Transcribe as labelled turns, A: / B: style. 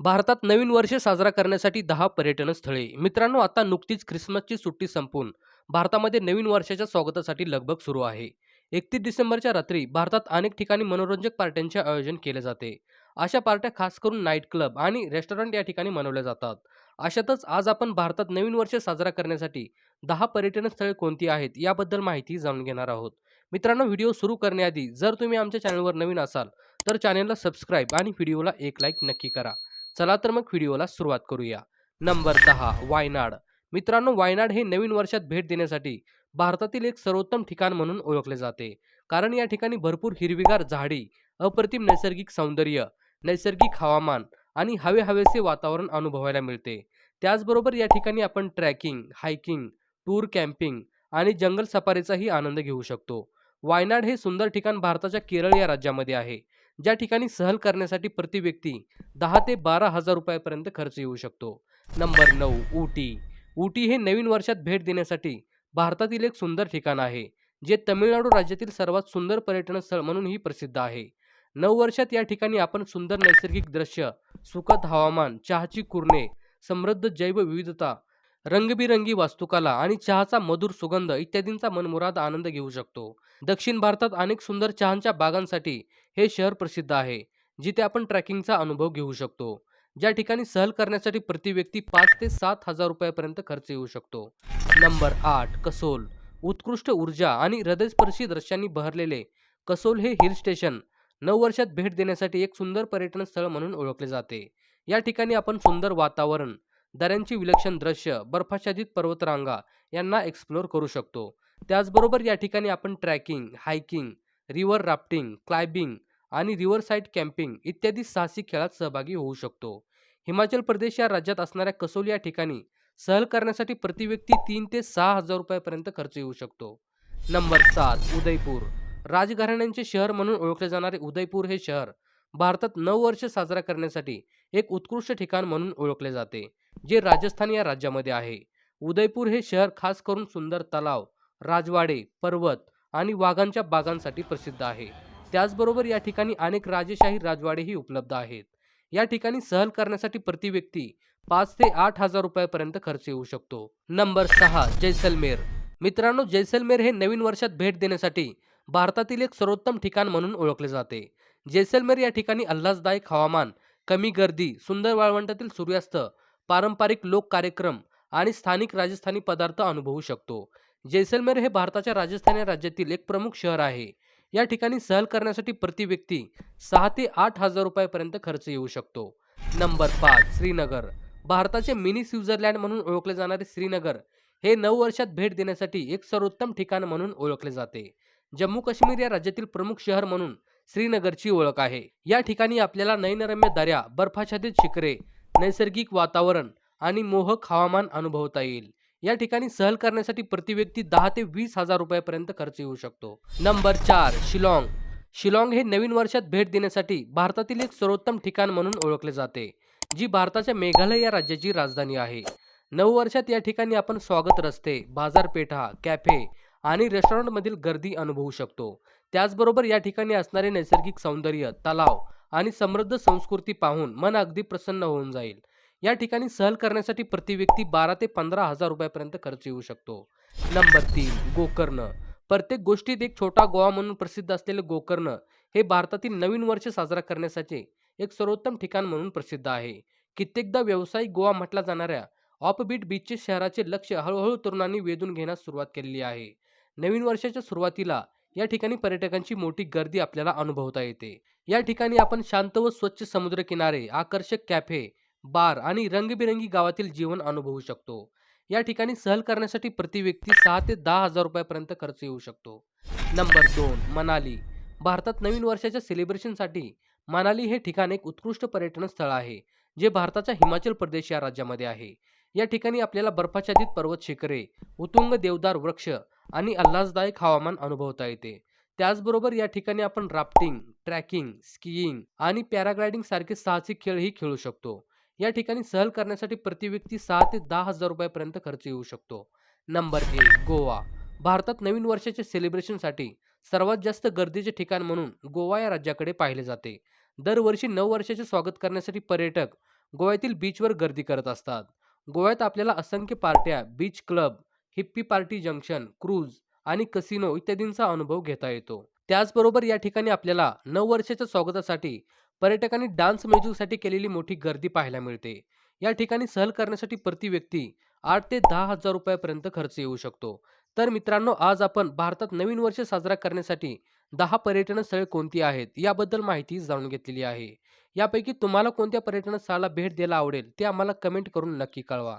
A: भारतात नवीन वर्ष साजरा करण्यासाठी दहा पर्यटन स्थळे. मित्रांनो आता नुकतीच ख्रिसमसची सुट्टी संपून भारतामध्ये नवीन वर्षाच्या स्वागतासाठी लगबग सुरू आहे. एकतीस डिसेंबरच्या रात्री भारतात अनेक ठिकाणी मनोरंजक पार्ट्यांचे आयोजन केले जाते. अशा पार्ट्या खास करून नाईट क्लब आणि रेस्टॉरंट या ठिकाणी मनवल्या जातात. अशातच आज आपण भारतात नवीन वर्ष साजरा करण्यासाठी दहा पर्यटन स्थळे कोणती आहेत याबद्दल माहिती जाणून घेणार आहोत. मित्रांनो व्हिडिओ सुरू करण्याआधी जर तुम्ही आमच्या चॅनलवर नवीन असाल तर चॅनलला सबस्क्राईब आणि व्हिडिओला एक लाईक नक्की करा. चला तर मग व्हिडिओला सुरुवात करूया. नंबर दहा वायनाड. मित्रांनो वायनाड हे नवीन वर्षात भेट देण्यासाठी भारतातील एक सर्वोत्तम ठिकाण म्हणून ओळखले जाते. कारण या ठिकाणी भरपूर हिरवीगार झाडी अप्रतिम नैसर्गिक सौंदर्य नैसर्गिक हवामान आणि हवे हवेचे वातावरण अनुभवायला मिळते. त्याचबरोबर या ठिकाणी आपण ट्रॅकिंग हायकिंग टूर कॅम्पिंग आणि जंगल सफारीचाही आनंद घेऊ शकतो. वायनाड हे सुंदर ठिकाण भारताच्या केरळ या राज्यामध्ये आहे ज्या ठिकाणी सहल करण्यासाठी प्रति व्यक्ती दहा ते बारा हजार रुपयापर्यंत खर्च येऊ शकतो. नंबर नऊ ऊटी. उटी हे नवीन वर्षात भेट देण्यासाठी भारतातील एक सुंदर ठिकाण आहे जे तमिळनाडू राज्यातील सर्वात सुंदर पर्यटन स्थळ म्हणूनही प्रसिद्ध आहे. नऊ वर्षात या ठिकाणी आपण सुंदर नैसर्गिक दृश्य सुखद हवामान चहाची कुरणे समृद्ध जैवविविधता रंगबिरंगी वास्तुकला आणि चहाचा मधुर सुगंध इत्यादींचा मनमुराद आनंद घेऊ शकतो. दक्षिण भारतात अनेक सुंदर चहांच्या बागांसाठी हे शहर प्रसिद्ध आहे जिथे आपण ट्रॅकिंगचा अनुभव घेऊ शकतो. ज्या ठिकाणी सहल करण्यासाठी प्रति व्यक्ती पाच ते सात हजार रुपयापर्यंत खर्च येऊ शकतो. नंबर आठ कसोल. उत्कृष्ट ऊर्जा आणि हृदयस्पर्शी दृश्यांनी बहरलेले कसोल हे हिल स्टेशन नऊ वर्षात भेट देण्यासाठी एक सुंदर पर्यटन स्थळ म्हणून ओळखले जाते. या ठिकाणी आपण सुंदर वातावरण दऱ्यांची विलक्षण दृश्य बर्फाच्छादित पर्वतरांगा यांना एक्सप्लोअर करू शकतो. त्याचबरोबर या ठिकाणी आपण trekking hiking river rafting climbing आणि रिव्हर साईड कॅम्पिंग इत्यादी साहसी खेळात सहभागी होऊ शकतो. हिमाचल प्रदेश या राज्यात असणाऱ्या कसोल या ठिकाणी सहल करण्यासाठी प्रतिव्यक्ती तीन ते सहा हजार रुपयापर्यंत खर्च येऊ शकतो. नंबर सात उदयपूर. राजघराण्यांचे शहर म्हणून ओळखले जाणारे उदयपूर हे शहर भारतात नऊ वर्ष साजरा करण्यासाठी एक उत्कृष्ट ठिकाण म्हणून ओळखले जाते जे राजस्थान या राज्यामध्ये आहे. उदयपूर हे शहर खास करून सुंदर तलाव राजवाडे पर्वत आणि वाघांच्या बागांसाठी प्रसिद्ध आहे. त्याचबरोबर या ठिकाणी अनेक राजेशाही राजवाडेही उपलब्ध आहेत. या ठिकाणी सहल करण्यासाठी प्रति व्यक्ती पाच ते आठ हजार रुपयापर्यंत खर्च येऊ शकतो. नंबर सहा जैसलमेर. मित्रांनो जैसलमेर हे नवीन वर्षात भेट देण्यासाठी भारतातील एक सर्वोत्तम ठिकाण म्हणून ओळखले जाते. जैसलमेर या ठिकाणी आल्हाददायक हवामान कमी गर्दी सुंदर वाळवंटातील सूर्यास्त पारंपरिक लोक कार्यक्रम आणि स्थानिक राजस्थानी पदार्थ अनुभवू शकतो. जैसलमेर हे भारताच्या राजस्थान या राज्यातील एक प्रमुख शहर आहे. या ठिकाणी सहल करण्यासाठी प्रति व्यक्ती सहा ते आठ हजार रुपयापर्यंत खर्च येऊ शकतो. नंबर पाच श्रीनगर. भारताचे मिनी स्वित्झर्लँड म्हणून ओळखले जाणारे श्रीनगर हे नऊ वर्षात भेट देण्यासाठी एक सर्वोत्तम ठिकाण म्हणून ओळखले जाते. जम्मू काश्मीर या राज्यातील प्रमुख शहर म्हणून श्रीनगरची ओळख आहे. या ठिकाणी आपल्याला नयनरम्य दऱ्या बर्फाच्छादित शिखरे नैसर्गिक वातावरण आणि मोहक हवामान अनुभवता येईल. या ठिकाणी सहल करण्यासाठी प्रति व्यक्ती दहा ते वीस हजार रुपयापर्यंत खर्च येऊ शकतो. नंबर चार शिलाँग. शिलाँग हे नवीन वर्षात भेट देण्यासाठी भारतातील एक सर्वोत्तम ठिकाण म्हणून ओळखले जाते जी भारताच्या मेघालय या राज्याची राजधानी आहे. नऊ वर्षात या ठिकाणी आपण स्वागत रस्ते बाजारपेठा कॅफे आणि रेस्टॉरंटमधील गर्दी अनुभवू शकतो. त्याचबरोबर या ठिकाणी असणारे नैसर्गिक सौंदर्य तलाव आणि समृद्ध संस्कृती पाहून मन अगदी प्रसन्न होऊन जाईल. या ठिकाणी सहल करण्यासाठी प्रति व्यक्ती बारा ते पंधरा हजार रुपयापर्यंत खर्च येऊ शकतो. नंबर तीन गोकर्ण. प्रत्येक गोष्टीत एक छोटा गोवा म्हणून प्रसिद्ध असलेले गोकर्ण हे भारतातील नवीन वर्ष साजरा करण्यासाठी एक सर्वोत्तम ठिकाण म्हणून प्रसिद्ध आहे. कित्येकदा व्यावसायिक गोवा म्हटला जाणाऱ्या ऑफबीट बीचचे शहराचे लक्ष हळूहळू तरुणांनी वेधून घेण्यास सुरुवात केलेली आहे. नवीन वर्षाच्या सुरुवातीला या ठिकाणी पर्यटकांची मोठी गर्दी आपल्याला अनुभवता येते. या ठिकाणी आपण शांत व स्वच्छ समुद्रकिनारे आकर्षक कॅफे बार आणि रंगबिरंगी गावातील जीवन अनुभवू शकतो. या ठिकाणी सहल करण्यासाठी प्रति व्यक्ती सहा ते दहा हजार रुपयापर्यंत खर्च येऊ शकतो. नंबर दोन मनाली. भारतात नवीन वर्षाच्या सेलिब्रेशनसाठी मनाली हे ठिकाण एक उत्कृष्ट पर्यटन स्थळ आहे जे भारताच्या हिमाचल प्रदेश या राज्यामध्ये आहे. या ठिकाणी आपल्याला बर्फाच्छादित पर्वत शिखरे उतुंग देवदार वृक्ष आणि आल्हाददायक हवामान अनुभवता येते. त्याचबरोबर या ठिकाणी आपण राफ्टिंग ट्रॅकिंग स्कीइंग आणि पॅराग्लायडिंग सारखे साहसिक खेळही खेळू शकतो. या ठिकाणी सहल करण्यासाठी प्रति व्यक्ती सहा ते दहा हजार रुपयापर्यंत खर्च येऊ शकतो. नंबर एक गोवा. भारतात नवीन वर्षाच्या सेलिब्रेशनसाठी सर्वात जास्त गर्दीचे ठिकाण म्हणून गोवा या राज्याकडे पाहिले जाते. दरवर्षी नऊ वर्षाचे स्वागत करण्यासाठी पर्यटक गोव्यातील बीचवर गर्दी करत असतात. गोव्यात आपल्याला असंख्य पार्ट्या beach club hippie party junction cruise आणि कसिनो इत्यादींचा अनुभव घेता येतो. त्याचबरोबर या ठिकाणी आपल्याला नऊ वर्षाच्या स्वागतासाठी पर्यटकांनी डान्स म्युझिकसाठी केलेली मोठी गर्दी पाहायला मिळते. या ठिकाणी सहल करण्यासाठी प्रति व्यक्ती आठ ते दहा हजार रुपयापर्यंत खर्च येऊ शकतो. तर मित्रांनो आज आपण भारतात नवीन वर्ष साजरा करण्यासाठी दहा पर्यटन स्थळे कोणती आहेत याबद्दल माहिती जाणून घेतलेली आहे. यापैकी तुम्हाला कोणत्या पर्यटन स्थळाला भेट द्यायला आवडेल ते आम्हाला कमेंट करून नक्की कळवा.